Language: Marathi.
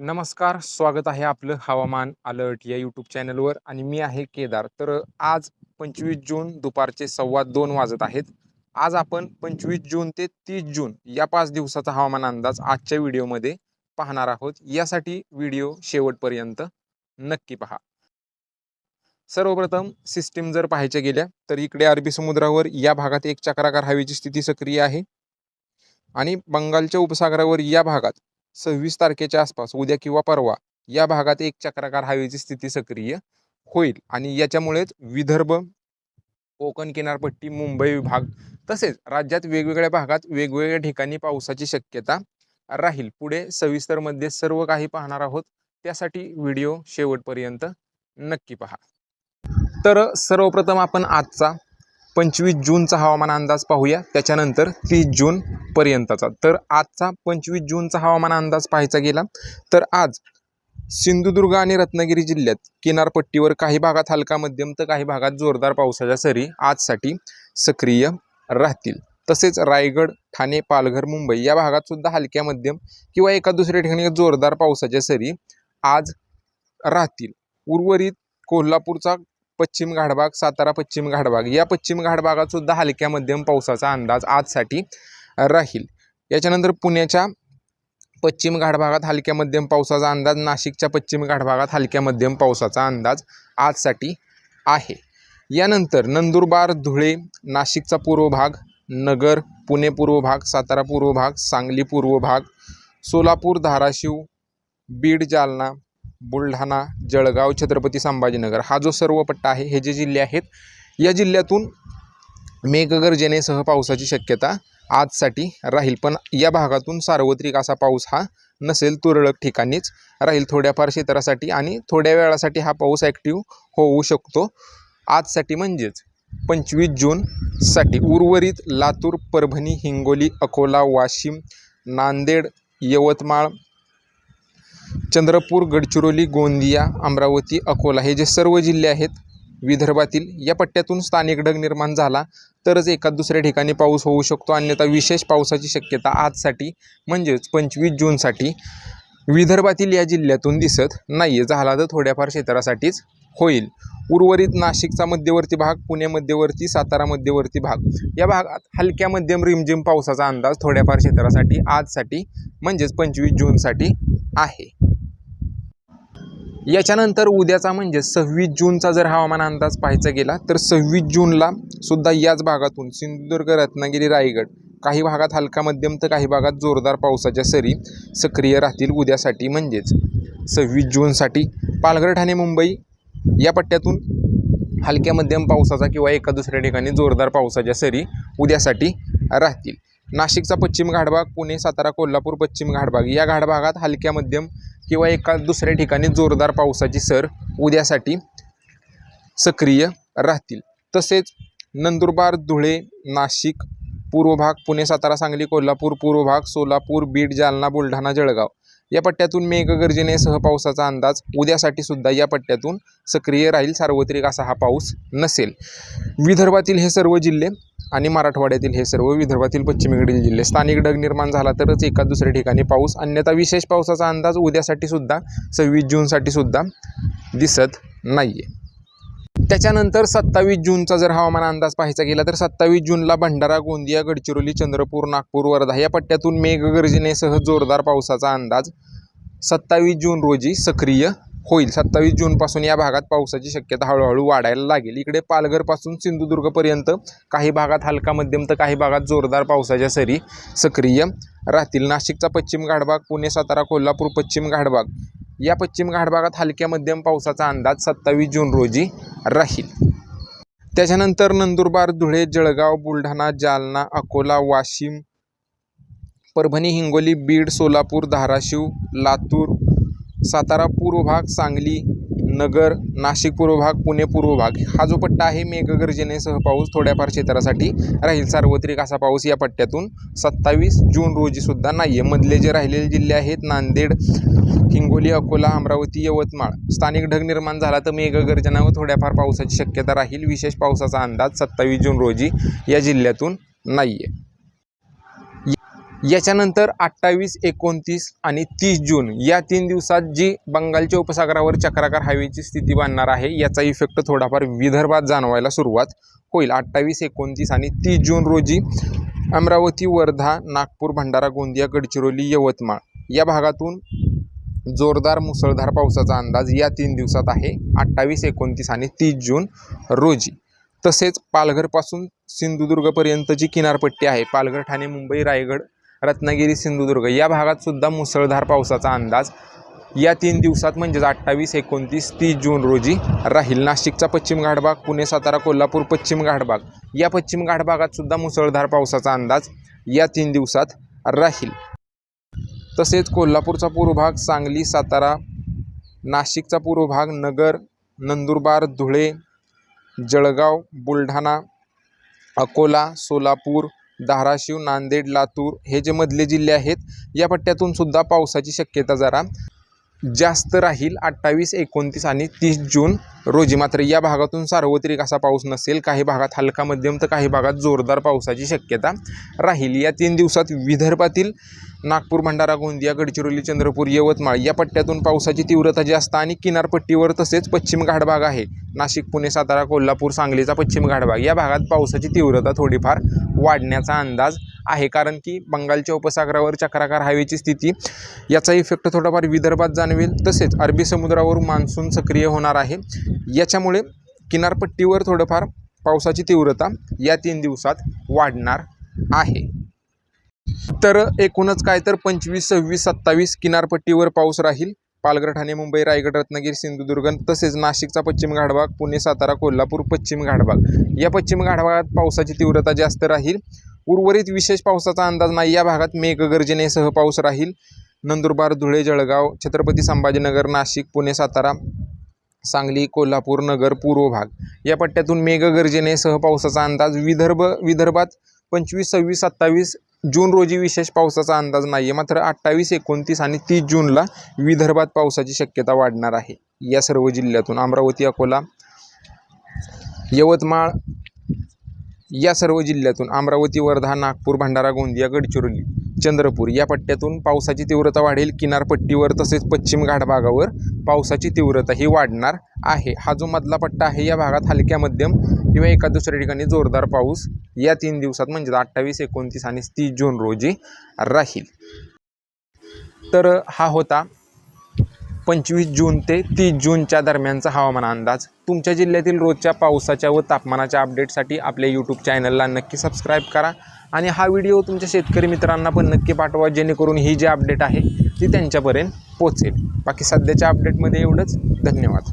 नमस्कार स्वागत आहे आपलं हवामान अलर्ट या यूट्यूब चॅनलवर आणि मी आहे केदार. तर आज पंचवीस जून दुपारचे सव्वा दोन वाजत आहेत. आज आपण पंचवीस जून ते तीस जून या पाच दिवसाचा हवामान अंदाज आजच्या व्हिडिओमध्ये पाहणार आहोत. यासाठी व्हिडिओ शेवटपर्यंत नक्की पहा. सर्वप्रथम सिस्टीम जर पाहायच्या गेल्या तर इकडे अरबी समुद्रावर या भागात एक चक्राकार हवेची स्थिती सक्रिय आहे. आणि बंगालच्या उपसागरावर या भागात सव्वीस तारखेच्या आसपास उद्या किंवा परवा या भागात एक चक्राकार हवेची स्थिती सक्रिय होईल. आणि याच्यामुळेच विदर्भ कोकण किनारपट्टी मुंबई विभाग तसेच राज्यात वेगवेगळ्या भागात वेगवेगळ्या ठिकाणी पावसाची शक्यता राहील. पुढे सविस्तरमध्ये सर्व काही पाहणार आहोत. त्यासाठी व्हिडिओ शेवटपर्यंत नक्की पहा. तर सर्वप्रथम आपण आजचा पंचवीस जूनचा हवामान अंदाज पाहूया. त्याच्यानंतर तीस जून पर्यंतचा. तर आजचा पंचवीस जूनचा हवामान अंदाज पाहायचा गेला तर आज सिंधुदुर्ग आणि रत्नागिरी जिल्ह्यात किनारपट्टीवर काही भागात हलका मध्यम तर काही भागात जोरदार पावसाच्या सरी आजसाठी सक्रिय राहतील. तसेच रायगड ठाणे पालघर मुंबई या भागात सुद्धा हलक्या मध्यम किंवा एका दुसऱ्या ठिकाणी जोरदार पावसाच्या सरी आज राहतील. उर्वरित कोल्हापूरचा पश्चिम घाटभाग सातारा पश्चिम घाटभाग या पश्चिम घाटभागात सुद्धा हलक्या मध्यम पावसाचा अंदाज आजसाठी राहील. याच्यानंतर पुण्याच्या पश्चिम घाटभागात हलक्या मध्यम पावसाचा अंदाज नाशिकच्या पश्चिम घाटभागात हलक्या मध्यम पावसाचा अंदाज आजसाठी आहे. यानंतर नंदुरबार धुळे नाशिकचा पूर्व भाग नगर पुणे पूर्व भाग सातारा पूर्व भाग सांगली पूर्व भाग सोलापूर धाराशिव बीड जालना बुलढाणा जळगाव छत्रपती संभाजीनगर हा जो सर्व पट्टा आहे हे जे जिल्हे आहेत या जिल्ह्यातून मेघगर्जनेसह पावसाची शक्यता आजसाठी राहील. पण या भागातून सार्वत्रिक असा पाऊस हा नसेल तुरळक ठिकाणीच राहील. थोड्याफार क्षेत्रासाठी आणि थोड्या वेळासाठी हा पाऊस ॲक्टिव्ह होऊ शकतो. आजसाठी म्हणजेच पंचवीस जूनसाठी उर्वरित लातूर परभणी हिंगोली अकोला वाशिम नांदेड यवतमाळ चंद्रपूर गडचिरोली गोंदिया अमरावती अकोला हे जे सर्व जिल्हे आहेत विदर्भातील या पट्ट्यातून स्थानिक ढग निर्माण झाला तरच एका दुसऱ्या ठिकाणी पाऊस होऊ शकतो. अन्यथा विशेष पावसाची शक्यता आजसाठी म्हणजेच पंचवीस जूनसाठी विदर्भातील या जिल्ह्यातून दिसत नाही आहे झाला तर थोड्याफार क्षेत्रासाठीच होईल. उर्वरित नाशिकचा मध्यवर्ती भाग पुणे मध्यवर्ती सातारा मध्यवर्ती भाग या भागात हलक्या मध्यम रिमझिम पावसाचा अंदाज थोड्याफार क्षेत्रासाठी आजसाठी म्हणजेच पंचवीस जूनसाठी आहे. याच्यानंतर उद्याचा म्हणजे सव्वीस जूनचा जर हवामान अंदाज पाहायचा गेला तर सव्वीस जूनला सुद्धा याच भागातून सिंधुदुर्ग रत्नागिरी रायगड काही भागात हलका मध्यम तर काही भागात जोरदार पावसाच्या सरी सक्रिय राहतील उद्यासाठी. म्हणजेच सव्वीस जूनसाठी पालघर ठाणे मुंबई या पट्ट्यातून हलक्या मध्यम पावसाचा किंवा एका दुसऱ्या ठिकाणी जोरदार पावसाच्या सरी उद्यासाठी राहतील. नाशिकचा पश्चिम घाटभाग पुणे सातारा कोल्हापूर पश्चिम घाटभाग या घाटभागात हलक्या मध्यम किंवा एका दुसऱ्या ठिकाणी जोरदार पावसाची सर उद्यासाठी सक्रिय राहतील. तसेच नंदुरबार धुळे नाशिक पूर्व भाग पुणे सातारा सांगली कोल्हापूर पूर्व भाग सोलापूर बीड जालना बुलढाणा जळगाव या पट्ट्यातून मेघगर्जनेसह पावसाचा अंदाज उद्यासाठी सुद्धा या पट्ट्यातून सक्रिय राहील. सार्वत्रिक असा हा पाऊस नसेल. विदर्भातील हे सर्व जिल्हे आणि मराठवाड्यातील हे सर्व विदर्भातील पश्चिमेकडील जिल्हे स्थानिक ढग निर्माण झाला तरच एका दुसऱ्या ठिकाणी पाऊस अन्यथा विशेष पावसाचा अंदाज उद्यासाठी सुद्धा सव्वीस जूनसाठी सुद्धा दिसत नाही आहे त्याच्यानंतर सत्तावीस जूनचा जर हवामान अंदाज पाहायचा गेला तर सत्तावीस जूनला भंडारा गोंदिया गडचिरोली चंद्रपूर नागपूर वर्धा या पट्ट्यातून मेघगर्जनेसह जोरदार पावसाचा अंदाज सत्तावीस जून रोजी सक्रिय होईल. सत्तावीस जूनपासून या भागात पावसाची शक्यता हळूहळू वाढायला लागेल. इकडे पालघरपासून सिंधुदुर्गपर्यंत काही भागात हलका मध्यम तर काही भागात जोरदार पावसाच्या सरी सक्रिय राहतील. नाशिकचा पश्चिम घाटभाग पुणे सातारा कोल्हापूर पश्चिम घाटभाग. या पश्चिम घाटभागात हलक्या मध्यम पावसाचा अंदाज सत्तावीस जून रोजी राहील. त्याच्यानंतर नंदुरबार धुळे जळगाव बुलढाणा जालना अकोला वाशिम परभणी हिंगोली बीड सोलापूर धाराशिव लातूर सातारा पूर्व भाग सांगली नगर नाशिक पूर्व भाग पुणे पूर्व भाग. हा जो पट्टा आहे मेघगर्जनेसह पाऊस थोड्याफार क्षेत्रासाठी राहील. सार्वत्रिक असा पाऊस या पट्ट्यातून सत्तावीस जून रोजीसुद्धा नाही आहे मधले जे राहिलेले जिल्हे आहेत नांदेड हिंगोली अकोला अमरावती यवतमाळ. स्थानिक ढग निर्माण झाला तर मेघगर्जना व थोड्याफार पावसाची शक्यता राहील. विशेष पावसाचा अंदाज सत्तावीस जून रोजी या जिल्ह्यातून नाही आहे याच्यानंतर अठ्ठावीस एकोणतीस आणि तीस जून या तीन दिवसात जी बंगालच्या उपसागरावर चक्राकार हवेची स्थिती बांधणार आहे याचा इफेक्ट थोडाफार विदर्भात जाणवायला सुरुवात होईल. अठ्ठावीस एकोणतीस आणि तीस जून रोजी अमरावती वर्धा नागपूर भंडारा गोंदिया गडचिरोली यवतमाळ या भागातून जोरदार मुसळधार पावसाचा अंदाज या तीन दिवसात आहे अठ्ठावीस एकोणतीस आणि तीस जून रोजी. तसेच पालघरपासून सिंधुदुर्गपर्यंतची किनारपट्टी आहे. पालघर ठाणे मुंबई रायगड रत्नागिरी सिंधुदुर्ग या भागात सुद्धा मुसळधार पावसाचा अंदाज या तीन दिवसात म्हणजेच अठ्ठावीस एकोणतीस तीस जून रोजी राहील. नाशिकचा पश्चिम घाटभाग पुणे सातारा कोल्हापूर पश्चिम घाटभाग या पश्चिम घाटभागात सुद्धा मुसळधार पावसाचा अंदाज या तीन दिवसात राहील. तसेच कोल्हापूरचा पूर्व भाग सांगली सातारा नाशिकचा पूर्व भाग नगर नंदुरबार धुळे जळगाव बुलढाणा अकोला सोलापूर धाराशिव नांदेड लातूर हे जे मधले जिल्हे आहेत या पट्ट्यातून सुद्धा पावसाची शक्यता जरा जास्त राहील. अठ्ठावीस एकोणतीस आणि तीस जून रोजी मात्र या भागातून सार्वत्रिक असा पाऊस नसेल. काही भागात हलका मध्यम तर काही भागात जोरदार पावसाची शक्यता राहील. या तीन दिवसात विदर्भातील नागपूर भंडारा गोंदिया गडचिरोली चंद्रपूर यवतमाळ या पट्ट्यातून पावसाची तीव्रता जास्त आणि किनारपट्टीवर तसेच पश्चिम घाटभाग आहे. नाशिक पुणे सातारा कोल्हापूर सांगलीचा पश्चिम घाटभाग. या भागात पावसाची तीव्रता थोडीफार वाढण्याचा अंदाज आहे. कारण की बंगालच्या उपसागरावर चक्राकार हवेची स्थिती याचा इफेक्ट थोडाफार विदर्भात जाणवेल. तसेच अरबी समुद्रावर मान्सून सक्रिय होणार आहे. याच्यामुळे किनारपट्टीवर थोडंफार पावसाची तीव्रता या तीन दिवसात वाढणार आहे. तर एकूणच काय तर पंचवीस सव्वीस सत्तावीस किनारपट्टीवर पाऊस राहील. पालघर ठाणे मुंबई रायगड रत्नागिरी सिंधुदुर्ग तसेच नाशिकचा पश्चिम घाटभाग पुणे सातारा कोल्हापूर पश्चिम घाटभाग. या पश्चिम घाटभागात पावसाची तीव्रता जास्त राहील. उर्वरित विशेष पावसाचा अंदाज नाही. या भागात मेघगर्जनेसह पाऊस राहील. नंदुरबार धुळे जळगाव छत्रपती संभाजीनगर नाशिक पुणे सातारा सांगली कोल्हापूर नगर पूर्व भाग. या पट्ट्यातून मेघगर्जनेसह पावसाचा अंदाज विदर्भ विदर्भात पंचवीस सव्वीस सत्तावीस जून रोजी विशेष पावसाचा अंदाज नाही आहे मात्र अठ्ठावीस एकोणतीस आणि तीस जूनला विदर्भात पावसाची शक्यता वाढणार आहे. या सर्व जिल्ह्यातून अमरावती अकोला यवतमाळ या सर्व जिल्ह्यातून अमरावती वर्धा नागपूर भंडारा गोंदिया गडचिरोली चंद्रपूर. या पट्ट्यातून पावसाची तीव्रता वाढेल. किनारपट्टीवर तसेच पश्चिम घाटभागावर पावसाची तीव्रता ही वाढणार आहे. हा जो मधला पट्टा आहे या भागात हलक्या मध्यम किंवा एका दुसऱ्या ठिकाणी जोरदार पाऊस या तीन दिवसात म्हणजे अठ्ठावीस एकोणतीस आणि तीस जून रोजी राहील. तर हा होता पंचवीस जून ते तीस जूनच्या दरम्यानचा हवामान अंदाज. तुमच्या जिल्ह्यातील रोजच्या पावसाच्या व तापमानाच्या अपडेटसाठी आपल्या यूट्यूब चॅनलला नक्की सबस्क्राईब करा. आणि हा व्हिडिओ तुमच्या शेतकरी मित्रांना पण नक्की पाठवा जेणेकरून ही जी अपडेट आहे ती त्यांच्यापर्यंत पोचेल बाकी सध्याच्या अपडेटमध्ये एवढंच. धन्यवाद.